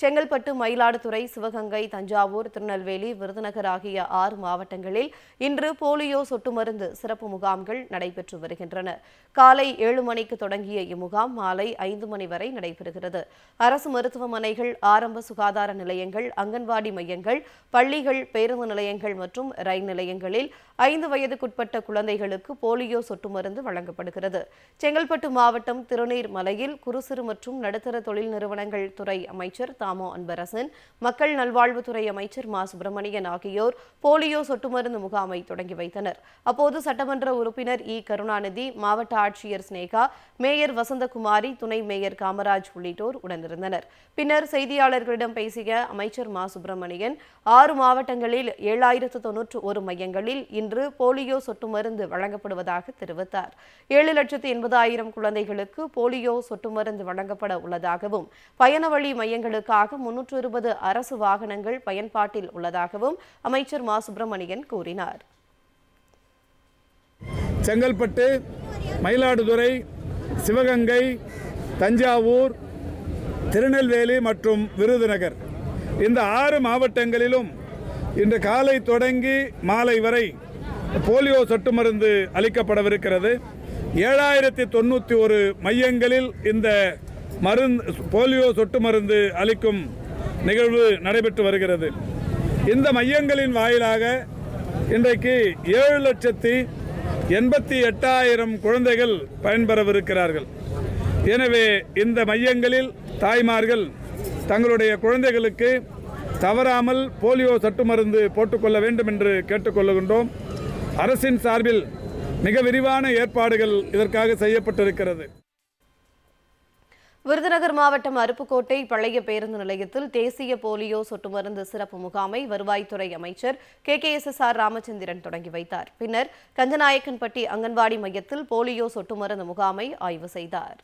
செங்கல்பட்டு மயிலாடுதுறை சிவகங்கை தஞ்சாவூர் திருநெல்வேலி விருதுநகர் ஆகிய ஆறு மாவட்டங்களில் இன்று போலியோ சொட்டு மருந்து சிறப்பு முகாம்கள் நடைபெற்று வருகின்றன. காலை ஏழு மணிக்கு தொடங்கிய இம்முகாம் மாலை ஐந்து மணி வரை நடைபெறுகிறது. அரசு மருத்துவமனைகள் ஆரம்ப சுகாதார நிலையங்கள் அங்கன்வாடி மையங்கள் பள்ளிகள் பேருந்து நிலையங்கள் மற்றும் ரயில் நிலையங்களில் ஐந்து வயதுக்குட்பட்ட குழந்தைகளுக்கு போலியோ சொட்டு மருந்து வழங்கப்படுகிறது. செங்கல்பட்டு மாவட்டம் திருநீர்மலையில் குறு சிறு மற்றும் நடுத்தர தொழில் நிறுவனங்கள் துறை அமைச்சர் தாமோ அன்பரசன் மக்கள் நல்வாழ்வுத்துறை அமைச்சர் மா. சுப்பிரமணியன் ஆகியோர் போலியோ சொட்டு மருந்து முகாமை தொடங்கி வைத்தனர். அப்போது சட்டமன்ற உறுப்பினர் இ. கருணாநிதி மாவட்ட ஆட்சியர் ஸ்னேகா மேயர் வசந்தகுமாரி துணை மேயர் காமராஜ் உள்ளிட்டோர் உடனிருந்தனர். பின்னர் செய்தியாளர்களிடம் பேசிய அமைச்சர் மா. சுப்பிரமணியன் ஆறு மாவட்டங்களில் ஏழாயிரத்து தொன்னூற்று ஒரு மையங்களில் இன்று போலியோ சொட்டு மருந்து வழங்கப்படுவதாக தெரிவித்தார். ஏழு லட்சத்து எண்பதாயிரம் குழந்தைகளுக்கு போலியோ சொட்டு மருந்து வழங்கப்பட உள்ளதாகவும் பயணவழி மையங்களுக்காக முன்னூற்று இருபது அரசு வாகனங்கள் பயன்பாட்டில் உள்ளதாகவும் அமைச்சர் மா. சுப்பிரமணியன் கூறினார். செங்கல்பட்டு மயிலாடுதுறை சிவகங்கை தஞ்சாவூர் திருநெல்வேலி மற்றும் விருதுநகர். இந்த ஆறு மாவட்டங்களிலும் இன்று காலை தொடங்கி மாலை வரை போலியோ சொட்டு மருந்து அளிக்கப்படவிருக்கிறது. ஏழாயிரத்தி தொண்ணூற்றி ஒரு மையங்களில் இந்த மருந்து போலியோ சொட்டு மருந்து அளிக்கும் நிகழ்வு நடைபெற்று வருகிறது. இந்த மையங்களின் வாயிலாக இன்றைக்கு ஏழு லட்சத்தி எண்பத்தி எட்டாயிரம் குழந்தைகள் பயன்பெறவிருக்கிறார்கள். எனவே இந்த மையங்களில் தாய்மார்கள் தங்களுடைய குழந்தைகளுக்கு தவறாமல் போலியோ சொட்டு மருந்து போட்டுக்கொள்ள வேண்டும் என்று கேட்டுக்கொள்ளுகின்றோம் அரசின் சார்பில் மிக விரிவான ஏற்பாடுகள் இதற்காக செய்யப்பட்டிருக்கிறது. விருதுநகர் மாவட்டம் அருப்புக்கோட்டை பழைய பேருந்து நிலையத்தில் தேசிய போலியோ சொட்டு மருந்து சிறப்பு முகாமை வருவாய்த்துறை அமைச்சர் K. K. S. S. R. Ramachandran தொடங்கி வைத்தார். பின்னர் கஞ்சநாயக்கன்பட்டி அங்கன்வாடி மையத்தில் போலியோ சொட்டு மருந்து முகாமை ஆய்வு செய்தார்.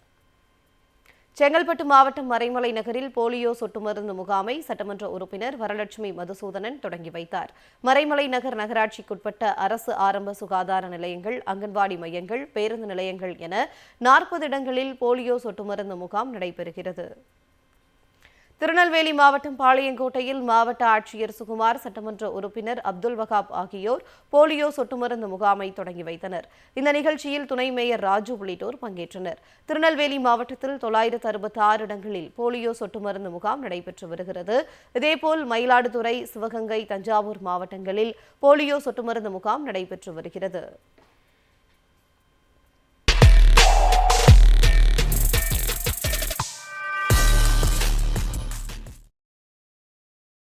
செங்கல்பட்டு மாவட்டம் மறைமலை நகரில் போலியோ சொட்டு மருந்து முகாமை சட்டமன்ற உறுப்பினர் வரலட்சுமி மதுசூதனன் தொடங்கி வைத்தார். மறைமலை நகர் நகராட்சிக்குட்பட்ட அரசு ஆரம்ப சுகாதார நிலையங்கள் அங்கன்வாடி மையங்கள் பேருந்து நிலையங்கள் என நாற்பது இடங்களில் போலியோ சொட்டு மருந்து முகாம் நடைபெறுகிறது. திருநெல்வேலி மாவட்டம் பாளையங்கோட்டையில் மாவட்ட ஆட்சியர் சுகுமார் சட்டமன்ற உறுப்பினர் அப்துல் வகாப் ஆகியோர் போலியோ சொட்டு மருந்து முகாமை தொடங்கி வைத்தனர். இந்த நிகழ்ச்சியில் துணை மேயர் ராஜு உள்ளிட்டோர் பங்கேற்றனர். திருநெல்வேலி மாவட்டத்தில் தொள்ளாயிரத்து அறுபத்தி ஆறு இடங்களில் போலியோ சொட்டு மருந்து முகாம் நடைபெற்று வருகிறது. இதேபோல் மயிலாடுதுறை சிவகங்கை தஞ்சாவூர் மாவட்டங்களில் போலியோ சொட்டு மருந்து முகாம் நடைபெற்று வருகிறது.